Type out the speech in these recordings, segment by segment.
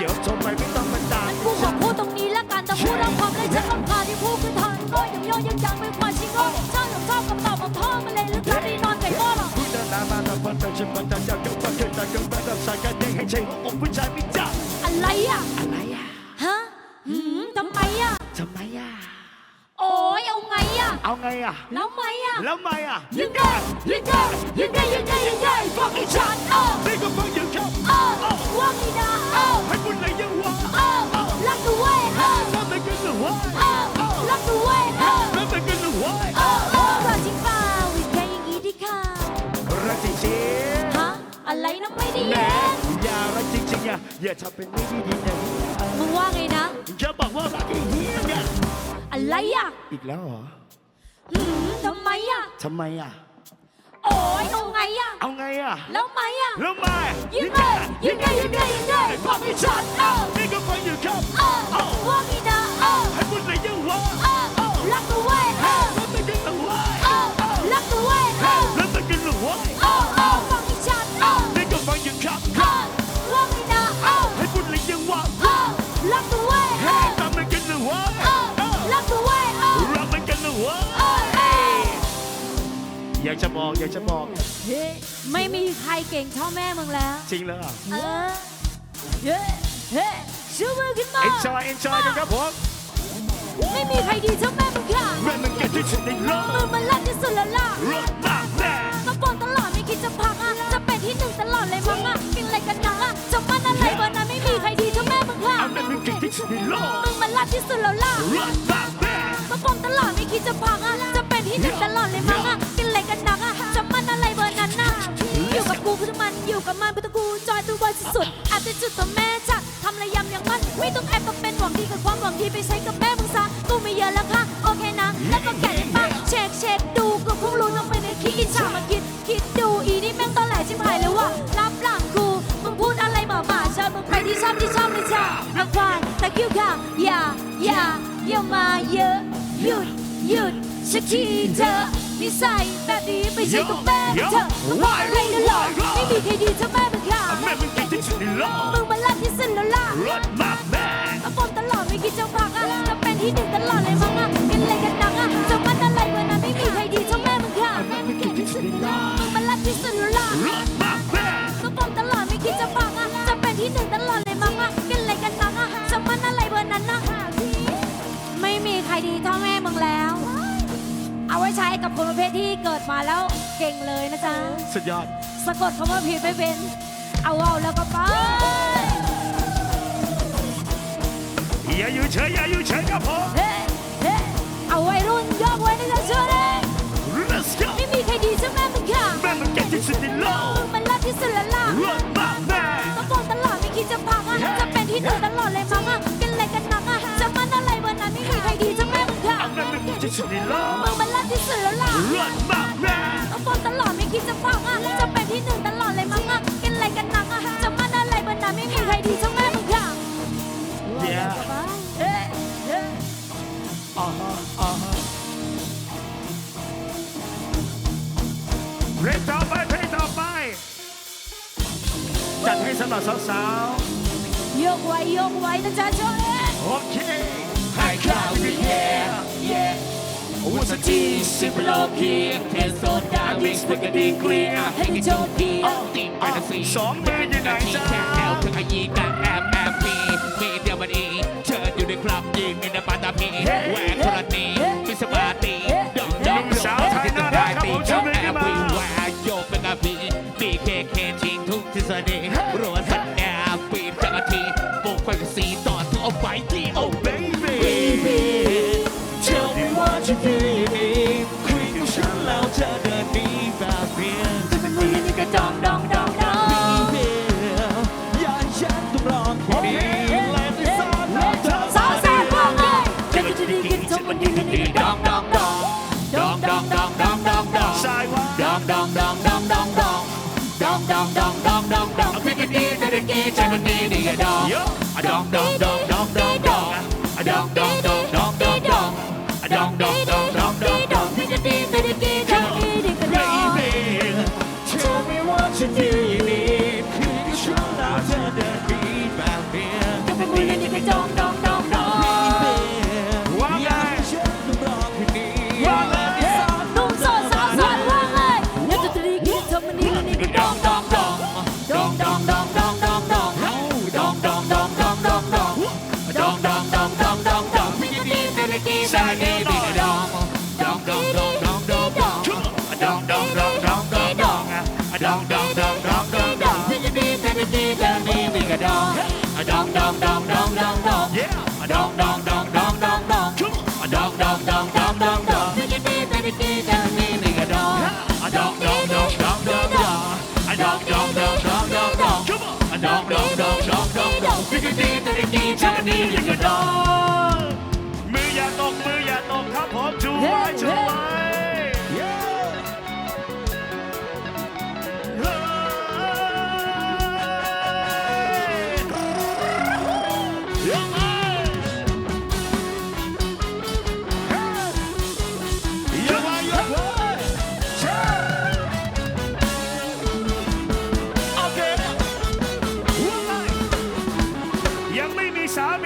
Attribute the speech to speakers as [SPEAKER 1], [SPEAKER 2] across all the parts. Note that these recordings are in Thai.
[SPEAKER 1] เดี๋ยวทำไมไม่ต้องมาด่า
[SPEAKER 2] งั้นกูขอพูดตรงนี้ละกันแต่พูดเอาความเลยฉันรำคาที่พูดคือทานก็ยังย่อยังยังไม่ควาชิงโง่ชอบชอบคำตอบของพ่อมาเลยหรือการที่นอนไก่ก้อหรอ
[SPEAKER 1] พูดนานมาแล้วมันเป็นฉันมันจะอยากจะมาเกิดจากกันมาแล้วใส่กันเองให้ใช่หัวอกผู้ชายไม่จ้า
[SPEAKER 2] อะไรอะ
[SPEAKER 1] อะไรอะ
[SPEAKER 2] ฮะหืมทำไมอะ
[SPEAKER 1] ทำไมอะ
[SPEAKER 2] โอ้ยเอาไงอะ
[SPEAKER 1] เอาไงอะ
[SPEAKER 2] แล้วไหมอะ
[SPEAKER 1] แล้วไมอะ
[SPEAKER 2] ยังไงยังไงยังไงยังไงยัง อะอย่า
[SPEAKER 1] ทำเป็นไม่ดีๆนะ
[SPEAKER 2] มึงว่าไงนะ
[SPEAKER 1] จะบอกว่ารักอย่างนี้เนี่ย
[SPEAKER 2] อะไรอะ
[SPEAKER 1] อีกแล้วเหรอ
[SPEAKER 2] หืมทำไมอะ
[SPEAKER 1] ทำไมอะ
[SPEAKER 2] โอ้ยเอาไงอะ
[SPEAKER 1] เอาไงอะ
[SPEAKER 2] แล้วไหมอะ
[SPEAKER 1] แล้วไม
[SPEAKER 2] ยังไงยังไงยังไงยังไงฟังให้ชัดเออ
[SPEAKER 1] นี่ก็เพิ่งอยู่ครับ
[SPEAKER 2] เออว่าไม่ได้เออ
[SPEAKER 1] ให้คุณเลยยังว่า บ
[SPEAKER 2] อกอยา
[SPEAKER 1] กจะบอก
[SPEAKER 2] เฮ้ไม่มีใครเก่งเท่าแม่มึงแล้ว
[SPEAKER 1] จริงแล้ว
[SPEAKER 2] เออเฮ้เฮ้ชูมือขึ้นมา
[SPEAKER 1] enjoy enjoy กันครับผม
[SPEAKER 2] ไม่มีใครดีเท่าแม่มึงค่ะ
[SPEAKER 1] แม่มันเก่งที่สุดในโลก
[SPEAKER 2] มือมันลั่นที่สุดแล้วล่ะ
[SPEAKER 1] รถมากแน่
[SPEAKER 2] ก็ปนตลอดไม่คิดจะพักอะ จะเป็นที่หนึ่งตลอดเลยมั้งอะกินอะไรกันนังอะจะมันอะไรเบอร์นั้นไม่มีใครดีเท่าแม่มึงค่ะ
[SPEAKER 1] เอาแม่มันเก่งที่สุดในโลก
[SPEAKER 2] มึงมันลั่นที่สุดแล้วล่ะ
[SPEAKER 1] รถมากแน่
[SPEAKER 2] ก็ปนตลอดไม่คิดจะพักอะ จะเป็นที่หนึ่งตลอดเลยมั้งอะ กินอะไรกันนังอะจะมันอะไรเบอร์นั้นน่ะอยู่กับกูคือมันอยู่กับมันเป็นกูจอยตัวบอยสุดๆอาจจะจุดตัวแม่จัดทำอะไรยำอย่างมันไม่ต้องแอบต้องเป็นหวังดีกับความหวังดีไปใช้กับแม่มึงซะกูไม่เยอะแล้วค่ะโอเคนะ แล้วก็แก่ได้ปะเช็คเช็คดูก็เพิ่งรู้น้องไปในคิดอิจฉามาคิดคิดดูอีนี่แม่งตอนแหลชิบหายเลยว่ะรับหลังกูมึงพูดอะไรหมาหมาเชิญมึงไปที่ชอบที่ชอบเลยจ้ะนักควายตะคิวค่ะอย่าอย่าอย่ามาเยอะหยุดหยุดสักทีเธอะ นิสัยแบบนี้ไม่ใช่กับแม่เธอะมึงบอกอะไรนะหรอไม่มีใครดีเท่าแม่มึงค่ะ
[SPEAKER 1] แม่มึงเก่งที่สุดในโลก
[SPEAKER 2] มึงมาลั่นที่
[SPEAKER 1] สุด
[SPEAKER 2] แล้วล่ะ
[SPEAKER 1] รถมากแน่
[SPEAKER 2] ก็ปนตลอดไม่คิดจะพักอะจะเป็นที่หนึ่งตลอดเลยมั้ง
[SPEAKER 1] สุดยอด
[SPEAKER 2] สะกดคำว่าผิดไม่เป็น เอาเอาแล้วก็ไป
[SPEAKER 1] อย่าอยู่เฉยอย่าอยู่เฉยครับผม
[SPEAKER 2] เฮ้ เฮ้ เอาไว้รุ่นยกไว้นะจ๊ะเชื่อเลย
[SPEAKER 1] let's go
[SPEAKER 2] ไม่มีใครดีเท่าแม่มึงค่ะ
[SPEAKER 1] แม่มันเก่งที่สุดในโลก
[SPEAKER 2] มึงมันลั่นที่สุดแล้วล่ะ
[SPEAKER 1] รถมากแน่
[SPEAKER 2] ก็บอกตลอดไม่คิดจะพักอะจะเป็นที่หนึ่งตลอดเลยมั้งอะกินอะไรกันนักอะจะมันอะไรวันนั้นไม่มีใครดีเท่าแม่มึงค่ะ
[SPEAKER 1] แม่มันเก่งที่สุดในโลก
[SPEAKER 2] มึงมันลั่นที่สุดแล้วล่ะ
[SPEAKER 1] รถมาก แน่
[SPEAKER 2] ก็บอกตลอดไม่คิดจะพักอะจะเป็นที่หนึ่งตลอดเลยมั้งอะกินอะไรกันนักอะจะมันอะไรวันนั้นไม่มีใครดีเท่าแม่มึงค่ะ
[SPEAKER 1] Yeah
[SPEAKER 2] เฮ้เฮ้
[SPEAKER 1] อ่าฮะอ่าฮะเพลงต่อไปเพลงต่อไป จัดให้สำหรับสาว
[SPEAKER 2] ยกไว้ยกไว้นะจ๊ะเชื่อเลย
[SPEAKER 1] ๆโอเค High Cloud Yeah Yeah
[SPEAKER 3] What's a tea? Super low key. It's so dark. I wish we could be clear. Hey, it's your key. Oh, the fantasy. Show me the night. Can't help to eat that M M P. Me, the money. Turn to the club. Give me the butter me. Where could I be? dong dong dong dong dong a crickety crickety chimney ding a dong a dong dong dong dong dong dong a dong dong dong dong dong dong a dong dong dong dong dong dong crickety crickety chimney ding a dong
[SPEAKER 1] baby
[SPEAKER 3] tell me what you do you need could you show out to the beat my beer
[SPEAKER 2] จะเป็นมือเล่นยังไง dong dong dong dong
[SPEAKER 3] ว่าไงฉันต้องรอคืนนี้
[SPEAKER 2] ว่าไง หนุ่มโสด
[SPEAKER 1] สาว
[SPEAKER 3] โสดว่างเลยแล้วจะ
[SPEAKER 2] ตรีกิน
[SPEAKER 3] ทำมันนี้มันนี่ก็ดอง ดองดองดองดองดองดองดองดองดองดองดองดองนี่นี่นี่นี่นี่นี่นี่กระดอง
[SPEAKER 1] มืออย่าตกมืออย่าตกครับผมชูไว้ชูไว้ sabe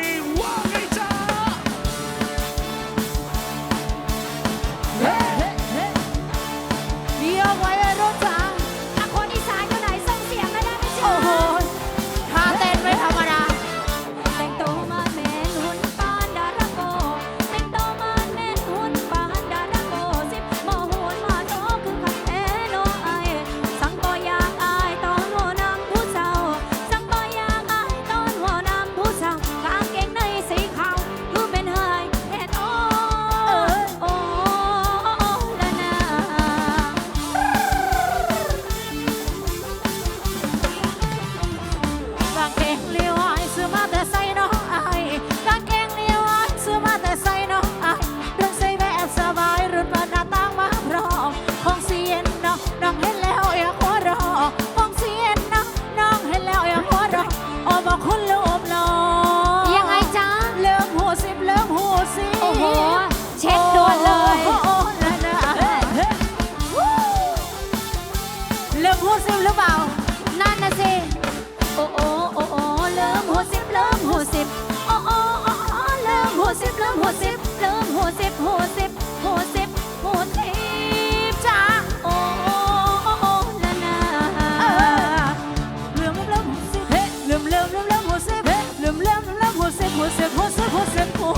[SPEAKER 1] สิ
[SPEAKER 2] บหู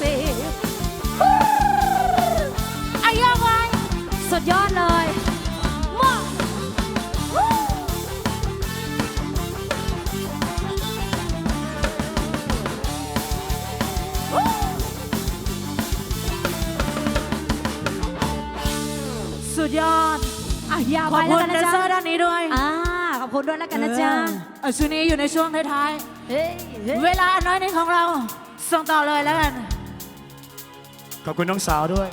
[SPEAKER 2] สิบหูสิบอายัง
[SPEAKER 4] ไงสุดยอ
[SPEAKER 2] ดเลย
[SPEAKER 4] มอ
[SPEAKER 2] สุดยอดอะยาว
[SPEAKER 4] ข
[SPEAKER 2] ไป
[SPEAKER 4] อบ
[SPEAKER 2] แล้ว
[SPEAKER 4] คุ
[SPEAKER 2] กั
[SPEAKER 4] ณ
[SPEAKER 2] น
[SPEAKER 4] แด
[SPEAKER 2] นะ
[SPEAKER 4] น
[SPEAKER 2] จ๊ะ
[SPEAKER 4] เซอร์ด้านนี้ด้วย
[SPEAKER 2] อ่าขอบคุณด้วยแล้วกันนะจ๊ะ
[SPEAKER 4] เออช่วงนี้อยู่ในช่วงท้าย
[SPEAKER 2] เฮ้ยเฮ้ย
[SPEAKER 4] ๆ เวลาอันน้อยนิดของเรา ส่งต่อเลยแล้วกัน
[SPEAKER 1] ขอบคุณน้องสาวด้วย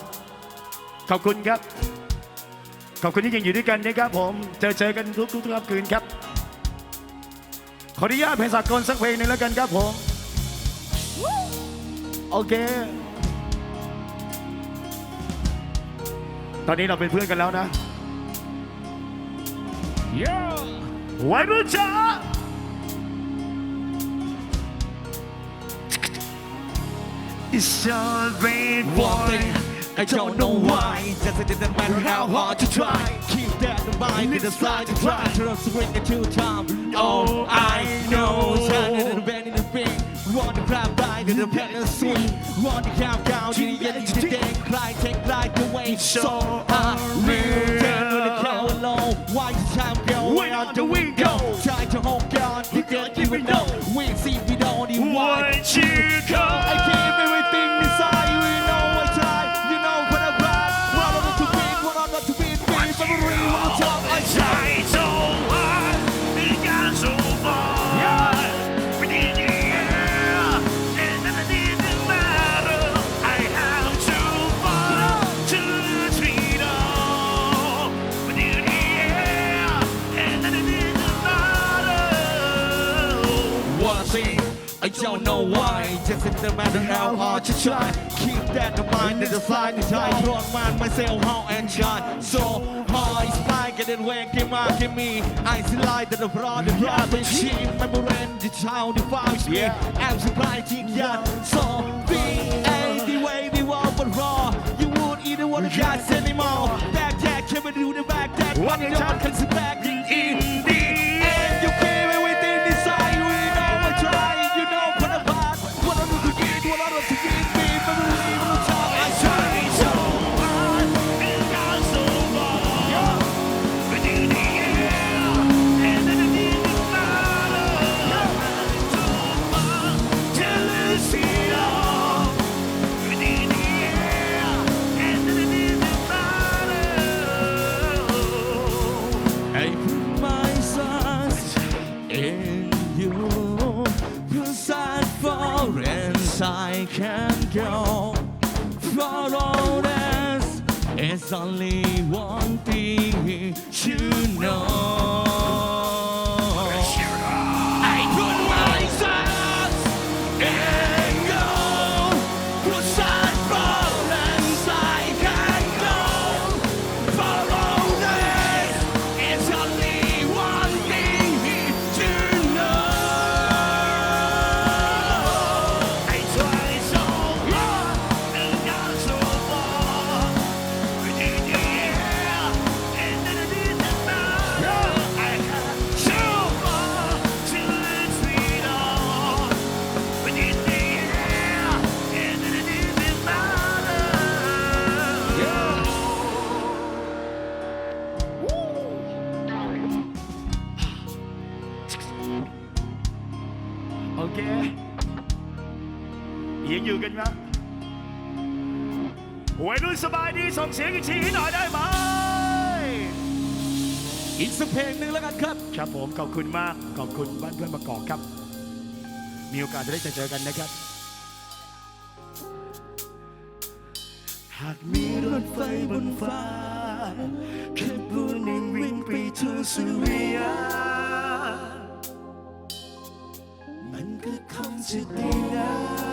[SPEAKER 1] ขอบคุณครับ ขอบคุณที่ยังอยู่ด้วยกันนะครับผมเจอเจอกันทุกทุกทุกคืนครับ ขออนุญาตเพลงสากลสักเพลงหนึ่งแล้วกันครับผม โอเค ตอนนี้เราเป็นเพื่อนกันแล้วนะเย้วัยรุ่นจ๋า It's been
[SPEAKER 3] One thing I don't know why. Just it doesn't matter how hard you try. Keep that in mind. Need a slide to try. To swing it two time oh, oh I know. Shining in the bend in the ring Want to grab by to the pen and swing Want to count down To the end of the day. Take light away. So I will Turn on the count alone. Why the time go Where on the wind go Try to hold on You don't even know. We see we don't even want
[SPEAKER 1] Want you it
[SPEAKER 3] no matter how hard you try. Keep that in mind, a slide to try. Run man, myself, oh, how and shine. So high, spike, and then wake him up, give me. I see light that the broad, the broad, and she, my brain, the child, the five, me. I'm surprised, yeah. So be any way we want, but raw. You won't even want to guys anymore. Back that, can we do the back that? One time, can sit back the me
[SPEAKER 1] for the followed. It's
[SPEAKER 3] only one thing you know.
[SPEAKER 1] วัยรุ่นสบายดีส่งเสียงอีกทีให้หน่อยได้ไหม
[SPEAKER 3] อีกสักเพลงหนึ่งแล้วกันครับ
[SPEAKER 1] ครับผมขอบคุณมากขอบคุณบ้านเพื่อนประกอบครับ มีโอกาสจะได้เจอกันนะครับ หากมีรถไฟบนฟ้าแค่ผู้หนึ่งวิ่งไปทั่วสุริยา มันก็คำสุดที่นะ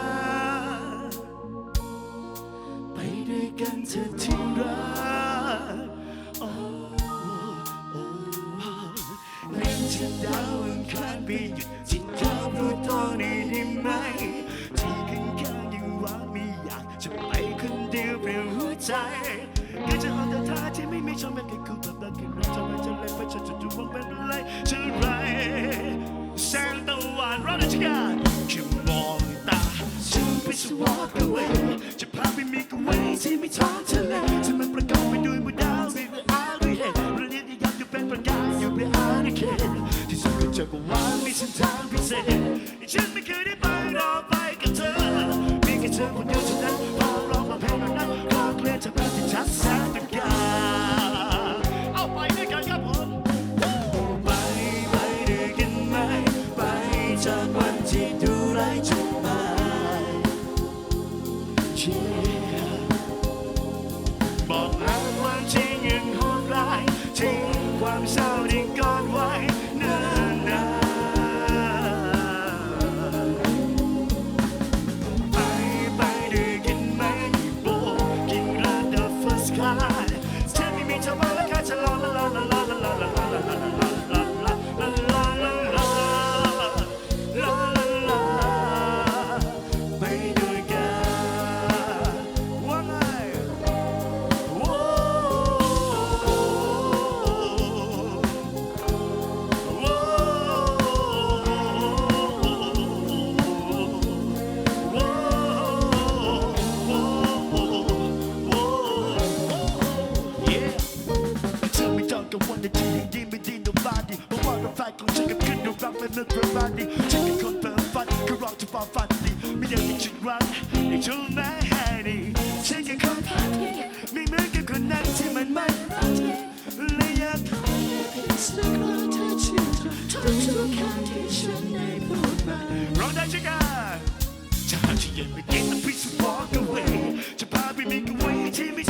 [SPEAKER 1] Time to get me, get a walk away. To probably make a way to me.